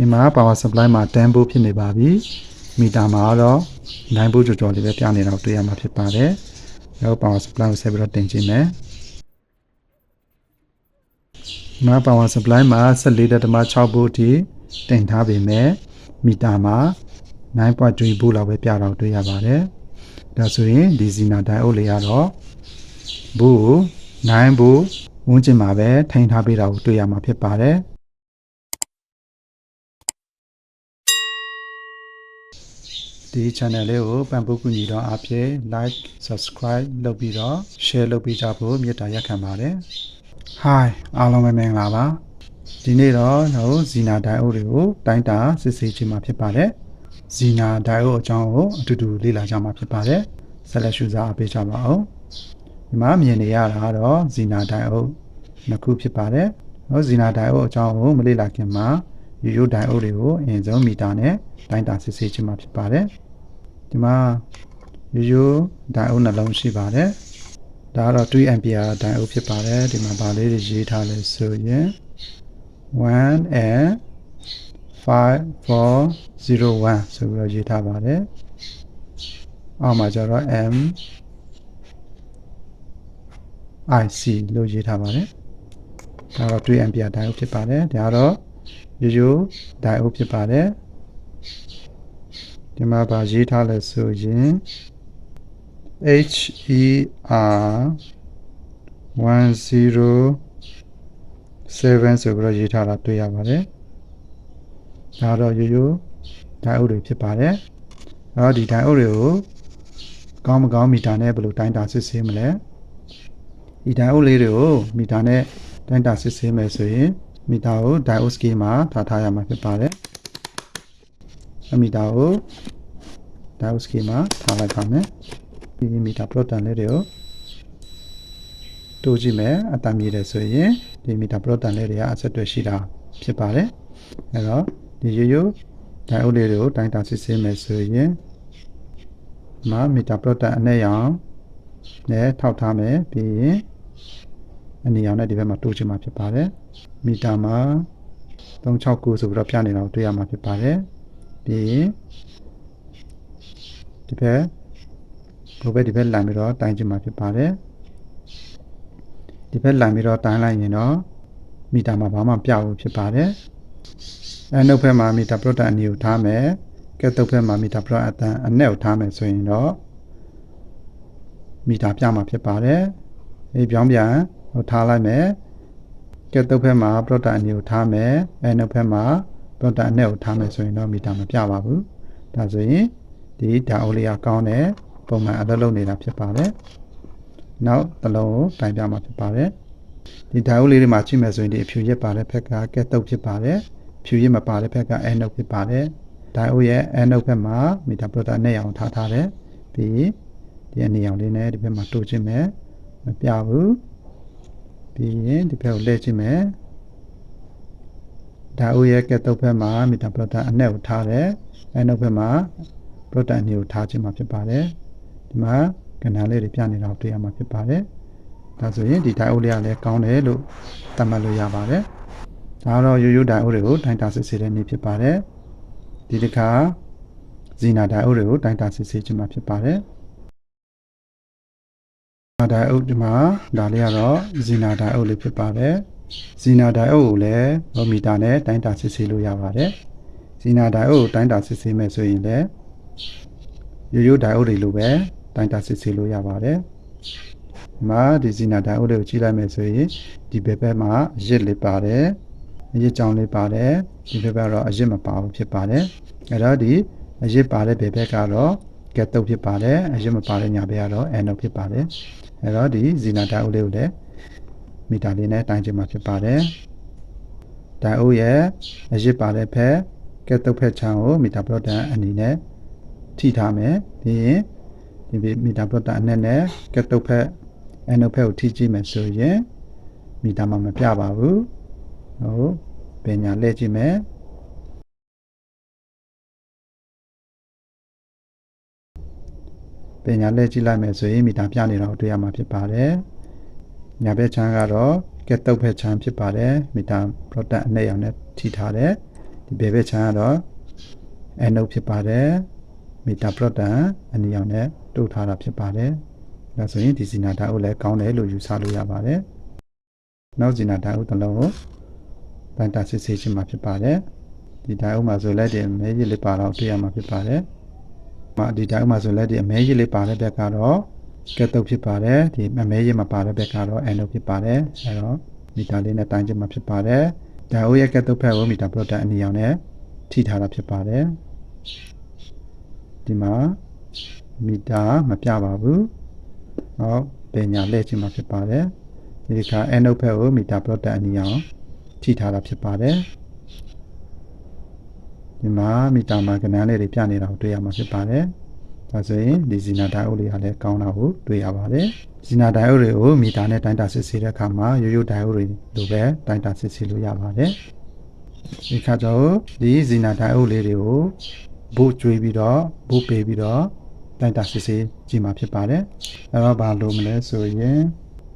ဒီမှာ power supply မှာ10 volt ဖြစ်နေပါပြီမီတာမှာတော့9 volt ကျော်ကျော်လေးပဲပြနေတော့တွေ့ရမှာဖြစ်ပါတယ်နောက် power supply ကိုဆက်ပြီးတော့တင်ကြည့်မယ်ဒီမှာ power supply မှာ14.6 volt အထိတင်ထားပေမဲ့မီတာမှာ9.3 volt လောက်ပဲပြတော့တွေ့ရပါတယ်ဒါဆိုရင်ဒီ Zina diode လေးကတော့ဘူးကို9ဘူးဝန်းကျင်မှာပဲထိန်းထားပေးတာကိုတွေ့ရမှာဖြစ်ပါတယ် ဒီ channel လေးကိုပံ့ပိုးကူညီတော့အဖြစ် like subscribe လုပ်ပြီးတော့ share လုပ်ပေးကြဖို့မေတ္တာရက်ခံပါတယ် hi အားလုံးပဲမင်္ဂလာပါဒီနေ့တော့ကျွန်တော်ဇီနာဒိုင်အိုတွေကိုတိုင်းတာစစ်ဆေးခြင်းမှာဖြစ်ပါတယ်ဇီနာဒိုင်အိုအကြောင်းကိုအတူတူလေ့လာကြမှာဖြစ်ပါတယ်ဆက်လက်ရှုစားအပေးကြပါအောင်ဒီမှာမြင်နေရတာကတော့ဇီနာဒိုင်အိုနှစ်ခုဖြစ်ပါတယ်ဟောဇီနာဒိုင်အိုအကြောင်းကိုမလေ့လာခင်မှာရိုးရိုးဒိုင်အိုတွေကိုအရင်ဆုံးမီတာနဲ့တိုင်းတာစစ်ဆေးခြင်းမှာဖြစ်ပါတယ် ဒီမှာရိုးရိုးဒိုင်အိုနှလုံးရှိပါတယ်ဒါကတော့ 2 ampere ဒိုင်အိုဖြစ်ပါတယ်ဒီမှာဗာလေးတွေရေးထားလဲဆိုရင်1 and 5401ဆိုပြီးတော့ရေးထားပါတယ်အောက်မှာကျတော့ M IC လို့ရေးထားပါတယ်ဒါတော့2 ampere diode ဖြစ်ပါတယ်ဒါကတော့ရိုးရိုး diode ဖြစ်ပါတယ် ဒီမှာဗာရေးထားလဲဆိုရင် HER 107ဆိုပြီးတော့ရေးထားတာတွေ့ရပါတယ်ဒါတော့ရိုးရိုး diode တွေဖြစ်ပါတယ်အဲ့တော့ဒီ diode တွေကိုကောင်းမကောင်းမီတာနဲ့ဘယ်လိုတိုင်းတာစစ်ဆေးမလဲဒီ diode လေးတွေကိုမီတာနဲ့တိုင်းတာစစ်ဆေးမယ်ဆိုရင်မီတာကို diode scale မှာထားထားရမှာဖြစ်ပါတယ် အမီတာကို diode scale မှာထားလိုက်ပါမယ်ဒီမီတာ plot တန်လေးတွေကိုတိုးကြည့်မယ်အတမ်းမြည်တယ်ဆိုရင်ဒီမီတာ plot တန်လေးတွေကအဆက်အသွယ်ရှိတာဖြစ်ပါတယ်အဲ့တော့ဒီရိုးရိုး diode လေးတွေကိုတိုင်းတာစစ်ဆေးမယ်ဆိုရင်မှာမီတာ plot တန်အနဲ့ရောင်နဲ့ထောက်ထားမယ်ပြီးရင်အနေရောင်နဲ့ဒီဘက်မှာတိုးချင်မှာဖြစ်ပါတယ်မီတာမှာ369ဆိုပြီးတော့ပြနေတာကိုတွေ့ရမှာဖြစ်ပါတယ် ပြီးရင်ဒီဘက်ဘိုးဘက်ဒီဘက်လမ်းပြီးတော့တိုင်းချင်မှာဖြစ်ပါတယ်ဒီဘက်လမ်းပြီးတော့တိုင်းလိုက်ရင်တော့မီတာမှာဘာမှပြဘူးဖြစ်ပါတယ်အဲနောက်ဘက်မှာမီတာပရိုတန်အနီကိုထားမယ်ကဲတုတ်ဘက်မှာမီတာပရိုအတန်အနက်ကိုထားမယ်ဆိုရင်တော့မီတာပြမှာဖြစ်ပါတယ်အေးပြောင်းပြန်ဟိုထားလိုက်မယ်ကဲတုတ်ဘက်မှာပရိုတန်အနီကိုထားမယ်အဲနောက်ဘက်မှာ ပရိုတန်အနက်ကိုထားမယ်ဆိုရင်တော့မီတာမပြပါဘူးဒါဆိုရင်ဒီဓာတ်အိုလီယာကောင်းတဲ့ပုံမှန်အလုပ်လုပ်နေတာဖြစ်ပါတယ်နောက်တစ်လုံးကိုတိုင်ပြမှာဖြစ်ပါတယ်ဒီဓာတ်အိုလေးတွေမှာကြည့်မယ်ဆိုရင်ဒီအဖြူရက်ပါတဲ့ဘက်ကကဲတုတ်ဖြစ်ပါတယ်ဖြူရစ်မပါတဲ့ဘက်ကအဲနှုတ်ဖြစ်ပါတယ်။ဒိုင်အိုရဲ့အဲနှုတ်ဘက်မှာမီတာပရိုတာနဲ့ရောင်ထားထားတယ်။ပြီးဒီအနေရောင်လေးနဲ့ဒီဘက်မှာတိုးခြင်းမယ်မပြဘူး။ပြီးရင်ဒီဘက်ကိုလှည့်ခြင်းမယ်။ ဒိုင်အိုရဲ့ကဲတုတ်ဘက်မှာမီတာပရိုတာအနက်ကိုထားတယ်။အဲနှုတ်ဘက်မှာပရိုတာအနီကိုထားခြင်းမှာဖြစ်ပါတယ်။ဒီမှာကဏ္ဍလေးတွေပြနေတာကိုတွေ့ရမှာဖြစ်ပါတယ်။ဒါဆိုရင်ဒီဒိုင်အိုလေးကလည်းကောင်းတယ်လို့သတ်မှတ်လို့ရပါတယ်။ဒါကတော့ရိုးရိုးဒိုင်အိုတွေကိုတိုင်းတာစစ်ဆေးတဲ့နည်းဖြစ်ပါတယ်။ဒီတစ်ခါဇီနာဒိုင်အိုတွေကိုတိုင်းတာစစ်ဆေးခြင်းမှာဖြစ်ပါတယ်။ဒိုင်အိုဒီမှာဒါလေးကတော့ဇီနာဒိုင်အိုလေးဖြစ်ပါတယ်။ ဇီနာဒိုင်အိုကိုလည်းဘောမီတာနဲ့တိုင်းတာစစ်ဆေးလို့ရပါတယ်။ဇီနာဒိုင်အိုကိုတိုင်းတာစစ်ဆေးမယ်ဆိုရင်လည်းရိုးရိုးဒိုင်အိုတွေလိုပဲတိုင်းတာစစ်ဆေးလို့ရပါတယ်။ဒီမှာဒီဇီနာဒိုင်အိုတွေကိုကြည့်လိုက်မယ်ဆိုရင်ဒီဘက်ဘက်မှာအရစ်လေးပါတယ်။အရစ်ကြောင်လေးပါတယ်ဒီဘက်ကတော့အရစ်မပါဘူးဖြစ်ပါတယ်အဲ့တော့ဒီအရစ်ပါတဲ့ဘက်ဘက်ကတော့ကက်တုတ်ဖြစ်ပါတယ်အရစ်မပါတဲ့ညာဘက်ကတော့အန်နုတ်ဖြစ်ပါတယ်အဲ့တော့ဒီဇီနာဒိုင်အိုလေးကိုလည်း မီတာလေးနဲ့တိုင်းချင်မှာဖြစ်ပါတယ်ဒိုင်အိုရဲ့အရစ်ပါတဲ့ဘက်ကက်တုတ်ဖက်ချမ်းကိုမီတာပလော့တန်အနေနဲ့ထိထားမယ်ပြီးရင်ဒီမီတာပလော့တန်အနက်နဲ့ကက်တုတ်ဖက်အန်နုတ်ဖက်ကိုထိကြည့်မယ်ဆိုရင်မီတာမှာမပြပါဘူးဟုတ်ပညာလဲကြည့်မယ်ပညာလဲကြည့်လိုက်မယ်ဆိုရင်မီတာပြနေတာကိုတွေ့ရမှာဖြစ်ပါတယ် ညာဘက်ချမ်းကတော့ကက်တုတ်ဘက်ချမ်းဖြစ်ပါတယ်မီတာပရိုတက်အနက်ရောင်နဲ့ထိထားတယ်ဒီဘယ်ဘက်ခြမ်းကတော့ anode ဖြစ်ပါတယ်မီတာပရိုတန်အနီရောင်နဲ့တိုးထားတာဖြစ်ပါတယ်ဒါဆိုရင်ဒီဇီနာဓာတ်အုပ်လည်းကောင်းတယ်လို့ယူဆလို့ရပါတယ်နောက်ဇီနာဓာတ်အုပ်တစ်လုံးကိုတန်တာစစ်ဆေးခြင်းမှာဖြစ်ပါတယ်ဒီဓာတ်အုပ်မှာဆိုလည်းဒီအမဲကြီးလေးပါတော့တွေ့ရမှာဖြစ်ပါတယ်မဒီဓာတ်အုပ်မှာဆိုလည်းဒီအမဲကြီးလေးပါတဲ့ဘက်ကတော့ ကက်တုပ်ဖြစ်ပါတယ်ဒီအမဲကြီးမပါတဲ့ဘက်ကတော့ anode ဖြစ်ပါတယ်အဲတော့မီတာလေးနဲ့တိုင်းခြင်းမှာဖြစ်ပါတယ်ဓာတ်အုပ်ရဲ့ကက်တုပ်ဖက်ကိုမီတာပရိုတန်အနီရောင်နဲ့ထိထားတာဖြစ်ပါတယ်ဒီမှာမီတာမပြပါဘူးဟောပညာလဲခြင်းမှာဖြစ်ပါတယ်ဒီတစ်ခါ anode ဖက်ကိုမီတာပရိုတန်အနီရောင်ထိထားတာဖြစ်ပါတယ်ဒီမှာမီတာမှာကဏ္ဍလေးတွေပြနေတာကိုတွေ့ရမှာဖြစ်ပါတယ် ဒါဆိုရင်ဒီဇီနာဒိုင်အိုလေးကလည်းကောင်းတာကိုတွေ့ရပါတယ်ဇီနာဒိုင်အိုတွေကိုမီတာနဲ့တိုင်းတာစစ်ဆေးတဲ့အခါမှာရိုးရိုးဒိုင်အိုတွေလိုပဲတိုင်းတာစစ်ဆေးလို့ရပါတယ်ဒီခါကျတော့ဒီဇီနာဒိုင်အိုလေးတွေကိုဘုတ်ကျွေးပြီးတော့ဘုတ်ပေးပြီးတော့တိုင်းတာစစ်ဆေးကြည့်မှာဖြစ်ပါတယ်အဲ့တော့ဘာလို့မလဲဆိုရင်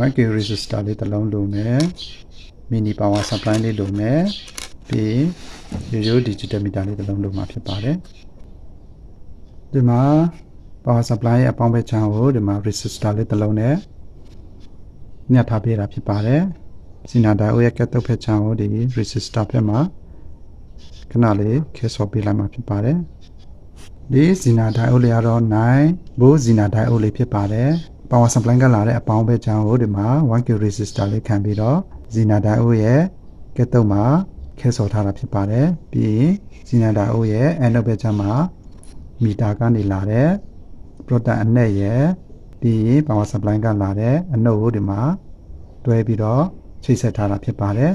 1k resistor လေးတစ်လုံးလိုမယ် mini power supply လေးလိုမယ်ပြီးရိုးရိုး digital meter လေးတစ်လုံးလိုမှာဖြစ်ပါတယ် ဒီမှာ power supply ရဲ့အပေါင်းဘက်ခြမ်းကိုဒီမှာ resistor လေးတစ်လုံးနဲ့ညှပ်ထားပေးတာဖြစ်ပါတယ်စီနာဒိုင်အိုရဲ့ကတ်တုပ်ဘက်ခြမ်းကိုဒီ resistor ဘက်မှာခဏလေးခဲဆော့ပေးလိုက်မှာဖြစ်ပါတယ်ဒီဇီနာဒိုင်အိုလေးကတော့9ဘိုးဇီနာဒိုင်အိုလေးဖြစ်ပါတယ် power supply ကလာတဲ့အပေါင်းဘက်ခြမ်းကိုဒီမှာ 1k resistor လေးခံပြီးတော့ဇီနာဒိုင်အိုရဲ့ကတ်တုပ်မှာခဲဆော်ထားတာဖြစ်ပါတယ်ပြီးရင်ဇီနာဒိုင်အိုရဲ့ anode ဘက်ခြမ်းမှာ မီတာကနေလာတဲ့ product အနက်ရဲ့ပြီးရင် power supply ကလာတဲ့အနုတ်ကိုဒီမှာတွဲပြီးတော့ချိတ်ဆက်ထားတာဖြစ်ပါတယ်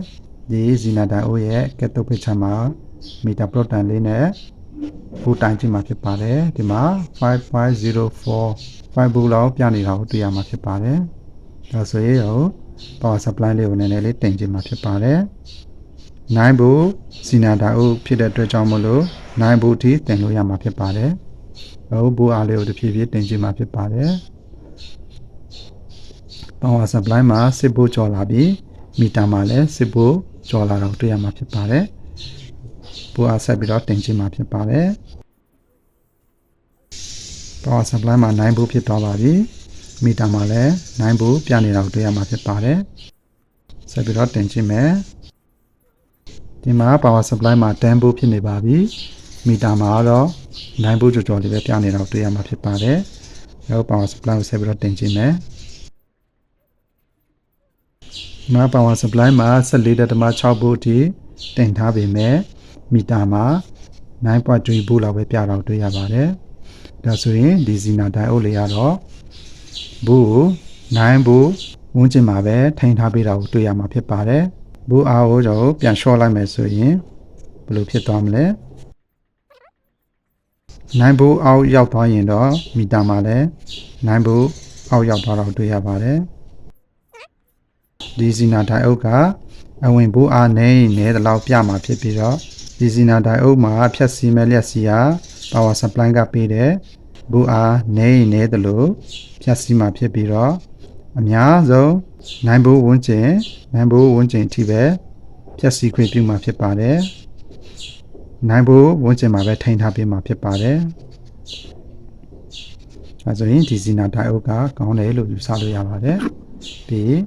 ဒီဇီနာဒိုင်အိုရဲ့ကတ်တုပ်ဘက်ခြမ်းမှာမီတာ product လေးနဲ့ဘူတိုင်းကြည့်မှာဖြစ်ပါတယ်ဒီမှာ5504 5ဘူလောက်ပြနေတာကိုတွေ့ရမှာဖြစ်ပါတယ်ဒါဆိုရင်ရော power supply လေးကိုနည်းနည်းလေးတင်ကြည့်မှာဖြစ်ပါတယ် 9ဘူစီနာဒါအိုဖြစ်တဲ့အတွက်ကြောင့်မလို့9ဘူအထိတင်လို့ရမှာဖြစ်ပါတယ်ဟိုဘူအားလေးကိုတစ်ဖြည်းဖြည်းတင်ကြည့်မှာဖြစ်ပါတယ် power supply မှာစစ်ဘူကျော်လာပြီးမီတာမှာလည်းစစ်ဘူကျော်လာတော့တွေ့ရမှာဖြစ်ပါတယ်ဘူအားဆက်ပြီးတော့တင်ကြည့်မှာဖြစ်ပါတယ် power supply မှာ9ဘူဖြစ်သွားပါပြီမီတာမှာလည်း9ဘူပြနေတာကိုတွေ့ရမှာဖြစ်ပါတယ်ဆက်ပြီးတော့တင်ကြည့်မယ် ဒီမှာ power supply မှာ10ဘူဖြစ်နေပါပြီမီတာမှာတော့9ဘူကျော်ကျော်လေးပဲပြနေတာကိုတွေ့ရမှာဖြစ်ပါတယ်နောက် power supply ကိုဆက်ပြီးတော့တင်ကြည့်မယ်မှာ power supply မှာ14.6ဗို့အထိတင်ထားပေမဲ့မီတာမှာ9.3ဗို့လောက်ပဲပြတော့တွေ့ရပါတယ်။ဒါဆိုရင်ဒီဇီနာဒိုင်အိုလေးကတော့ဘို့ကို9ဘို့ဝန်းကျင်မှာပဲထိန်းထားပေးတာကိုတွေ့ရမှာဖြစ်ပါတယ်။ ဘို့အားကိုကျွန်တော်ပြန်လျှော့လိုက်မယ်ဆိုရင်ဘယ်လိုဖြစ်သွားမလဲ။9ဘို့အောက်ရောက်သွားရင်တော့မီတာမှာလည်း9ဘို့အောက်ရောက်သွားတော့တွေ့ရပါတယ်။ဒီဇီနာဒိုင်အုပ်ကအဝင်ဘိုးအားနေနေတဲ့လောက်ပြမှာဖြစ်ပြီးတော့ဒီဇီနာဒိုင်အုပ်မှာဖြတ်စီမဲ့လျက်စီဟာ power supply ကပေးတဲ့ဘိုးအားနေနေတဲ့လို့ဖြတ်စီမှာဖြစ်ပြီးတော့ အများဆုံးနိုင်ဘိုးဝန်းကျင်နိုင်ဘိုးဝန်းကျင်အထိပဲဖြတ်စီခွင့်ပြုမှာဖြစ်ပါတယ်နိုင်ဘိုးဝန်းကျင်မှာပဲထိန်းထားပေးမှာဖြစ်ပါတယ်အဲဆိုရင်ဒီဇီနာဒိုင်အုပ်ကကောင်းတယ်လို့ယူဆလို့ရပါတယ်ပြီး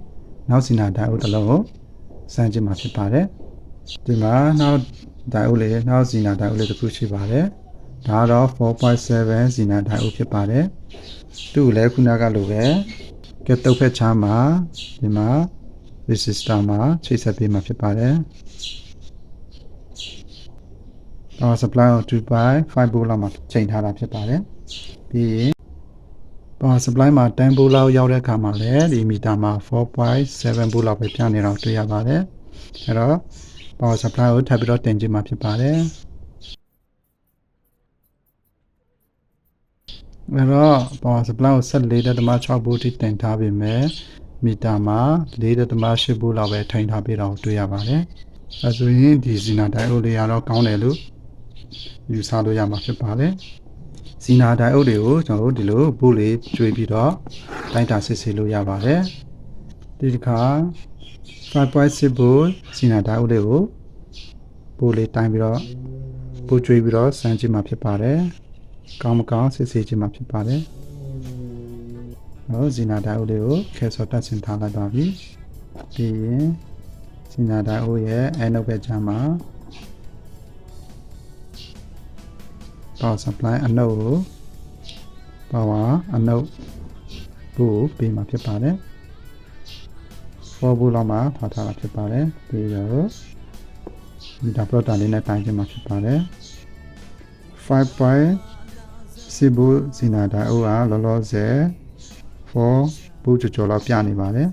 နောက်စီနာဒိုင်အိုတစ်လုံးကိုစမ်းကြည့်မှာဖြစ်ပါတယ်ဒီမှာနောက်ဒိုင်အိုလေးနောက်စီနာဒိုင်အိုလေးတစ်ခုရှိပါတယ်ဒါကတော့4.7စီနာဒိုင်အိုဖြစ်ပါတယ်သူ့ကိုလည်းခုနကလိုပဲ ကက်တုတ်ဖက်ချမ်းမှာဒီမှာ resistor မှာချိတ်ဆက်ပေးမှာဖြစ်ပါတယ် power supply ကို2.5 volt လောက်မှာချိန်ထားတာဖြစ်ပါတယ်ပြီးရင် power supply မှာ10 volt လောက်ရောက်တဲ့အခါမှာလည်းဒီမီတာမှာ4.7 volt လောက်ပဲပြနေတော့တွေ့ရပါတယ်အဲ့တော့ power supply ကိုထပ်ပြီးတော့တင်ကြည့်မှာဖြစ်ပါတယ် အဲ့တော့ power supply ကို14.6 volt ထိတင်ထားပြီမဲ့မီတာမှာ4.8 volt လောက်ပဲထိန်းထားပြီးတော့တွေ့ရပါတယ်အဲဆိုရင်ဒီဇီနာဒိုင်အိုလေးကတော့ကောင်းတယ်လို့ယူဆလို့ရမှာဖြစ်ပါတယ်ဇီနာဒိုင်အိုတွေကိုကျွန်တော်တို့ဒီလိုဘုလေးကျွေးပြီးတော့တိုင်းတာစစ်ဆေးလို့ရပါတယ်ဒီတစ်ခါ5.6 volt ဇီနာဒိုင်အိုလေးကိုပိုးလေးတိုင်းပြီးတော့ပိုးကျွေးပြီးတော့စမ်းကြည့်မှဖြစ်ပါတယ် ကောင်းမကောင်းစစ်ဆေးကြည့်မှဖြစ်ပါတယ်ဟောဇီနာဒိုင်အိုလေးကိုခဲဆော့တက်ဆင်ထားလိုက်ပါပြီပြီးရင်ဇီနာဒိုင်အိုရဲ့အဲနောက်ဘက်ခြမ်းမှာ power supply အနုပ်ကို power အနုပ်ကိုပေးမှာဖြစ်ပါတယ်4ဘူးလောက်မှာထားထားတာဖြစ်ပါတယ်ပြီးတော့ဒီဒါပလော့တာလေးနဲ့တိုင်းခြင်းမှာဖြစ်ပါတယ်5 point စီဘူးစီနာဒါအိုကလောလောဆယ်4ဘူးကြော်ကြော်လောက်ပြနေပါတယ်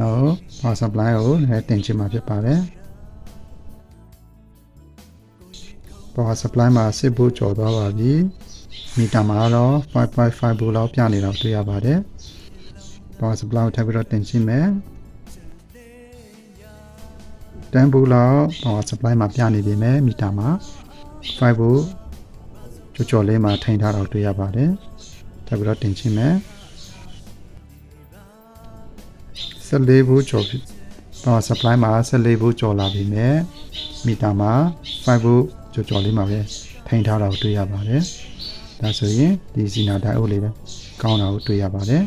နောက် power supply ကိုလည်းတင်ခြင်းမှာဖြစ်ပါတယ် power supply မှာစစ်ဘူးကြော်သွားပါပြီမီတာမှာတော့5.5ဘူးလောက်ပြနေတော့တွေ့ရပါတယ် power supply ကိုထပ်ပြီးတော့တင်ရှင်းမယ်တန်ဘူးလောက် power supply မှာပြနေပြီမယ်မီတာမှာ5ဘူး ကြော်ကြော်လေးမှာထိန်ထားတော့တွေ့ရပါတယ်ထပ်ပြီးတော့တင်ရှင်းမယ်14ဘူးကြော်ပြီ power supply မှာ14ဘူးကြော်လာပြီမယ်မီတာမှာ5ဘူးကြော်ကြော်လေးမှာပဲထိန်ထားတော့တွေ့ရပါတယ်ဒါဆိုရင်ဒီစီနာဒိုင်အိုလေးပဲကောင်းတာကိုတွေ့ရပါတယ်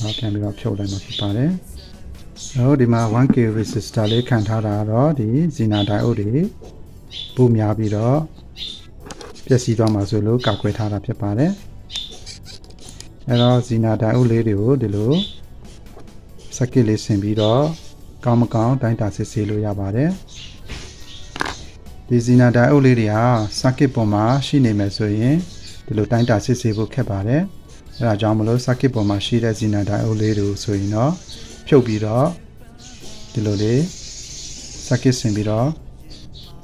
နောက်ပြန်ပြီးတော့ဖြုတ်လိုက်မှာဖြစ်ပါတယ်။နောက်ဒီမှာ 1K resistor လေးခံထားတာကတော့ဒီ Zena diode တွေပိုများပြီးတော့ ပျက်စီးသွားမှာဆိုလို့ကောက်ခွဲထားတာဖြစ်ပါတယ်။အဲတော့ Zena diode လေးတွေကိုဒီလို circuit လေးဆင်ပြီးတော့ကောင်းမကောင်းတိုင်းတာစစ်ဆေးလို့ရပါတယ်။ဒီ Zena diode လေးတွေဟာ circuit ပေါ်မှာရှိနေမယ်ဆိုရင်ဒီလိုတိုင်းတာစစ်ဆေးဖို့ခက်ပါတယ်။အဲဒါကြောင့်မလို့ circuit ပေါ်မှာရှိတဲ့ဇီနာဒိုင်အိုလေးတို့ဆိုရင်တော့ဖြုတ်ပြီးတော့ဒီလိုလေး circuit ဆင်ပြီးတော့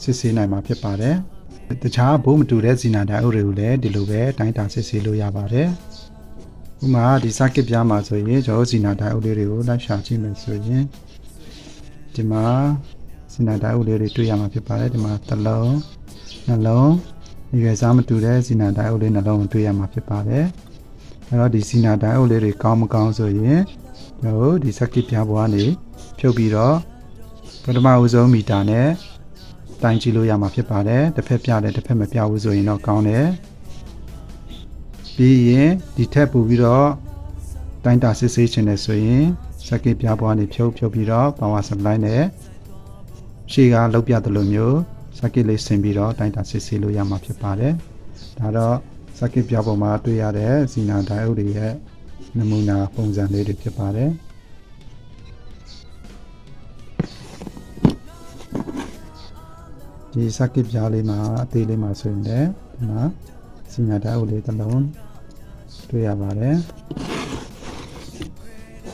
စစ်ဆေးနိုင်မှာဖြစ်ပါတယ်။ တခြားဘိုးမတူတဲ့ဇီနာဒိုင်အိုတွေကိုလည်းဒီလိုပဲတိုင်းတာစစ်ဆေးလို့ရပါတယ်။ဥပမာဒီ circuit ပြားမှာဆိုရင်ကျွန်တော်ဇီနာဒိုင်အိုလေးတွေကိုလိုက်ရှာကြည့်မယ်ဆိုရင်ဒီမှာဇီနာဒိုင်အိုလေးတွေတွေ့ရမှာဖြစ်ပါတယ်ဒီမှာတစ်လုံးနှလုံးရွယ်စားမတူတဲ့ဇီနာဒိုင်အိုလေးနှလုံးကိုတွေ့ရမှာဖြစ်ပါတယ်။အဲ့တော့ဒီစီနာဒိုင်အိုလေးတွေကောင်းမကောင်းဆိုရင်ကျွန်တော်တို့ဒီ circuit ပြားပေါ်ကနေဖြုတ်ပြီးတော့ပထမဦးဆုံးမီတာနဲ့ တိုင်းကြည့်လို့ရမှာဖြစ်ပါတယ်တစ်ဖက်ပြတယ်တစ်ဖက်မပြဘူးဆိုရင်တော့ကောင်းတယ်ပြီးရင်ဒီထက်ပိုပြီးတော့တိုင်းတာစစ်ဆေးခြင်းနဲ့ဆိုရင် circuit ပြားပေါ်ကနေဖြုတ်ဖြုတ်ပြီးတော့ power supply နဲ့ရှေ့ကလောက်ပြတယ်လို့မျိုး circuit လေးဆင်ပြီးတော့တိုင်းတာစစ်ဆေးလို့ရမှာဖြစ်ပါတယ်ဒါတော့ circuit ပြပေါ်မှာတွေ့ရတဲ့ဇီနာဒိုင်အိုတွေရဲ့နမူနာပုံစံလေးတွေဖြစ်ပါတယ် ဒီ circuit ပြလေးမှာအသေးလေးမှာဆိုရင်လည်းဒီမှာဇီနာဒိုင်အိုလေးတစ်လုံးတွေ့ရပါတယ်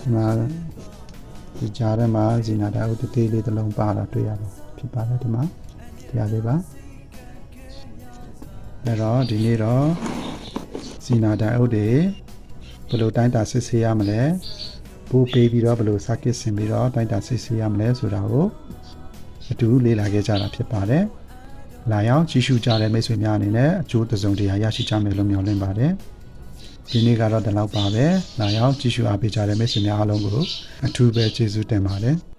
ဒီမှာဒီကြားထဲမှာဇီနာဒိုင်အိုတစ်သေးလေးတစ်လုံးပါတာတွေ့ရပါဖြစ်ပါတယ်ဒီမှာတရားလေးပါအဲ့တော့ဒီနေ့တော့စီနာဒိုင်အိုတွေဘယ်လိုတိုင်းတာစစ်ဆေးရမလဲပိုးပေးပြီးတော့ဘယ်လို circuit ဆင်ပြီးတော့တိုင်းတာစစ်ဆေးရမလဲဆိုတာကို အတူလေ့လာခဲ့ကြတာဖြစ်ပါတယ်။လာရောက်ကြည့်ရှုကြတဲ့မိတ်ဆွေများအနေနဲ့အကျိုးတစုံတရာရရှိကြမယ်လို့မျှော်လင့်ပါတယ်။ဒီနေ့ကတော့ဒီလောက်ပါပဲ။လာရောက်ကြည့်ရှုအားပေးကြတဲ့မိတ်ဆွေများအားလုံးကိုအထူးပဲကျေးဇူးတင်ပါတယ်။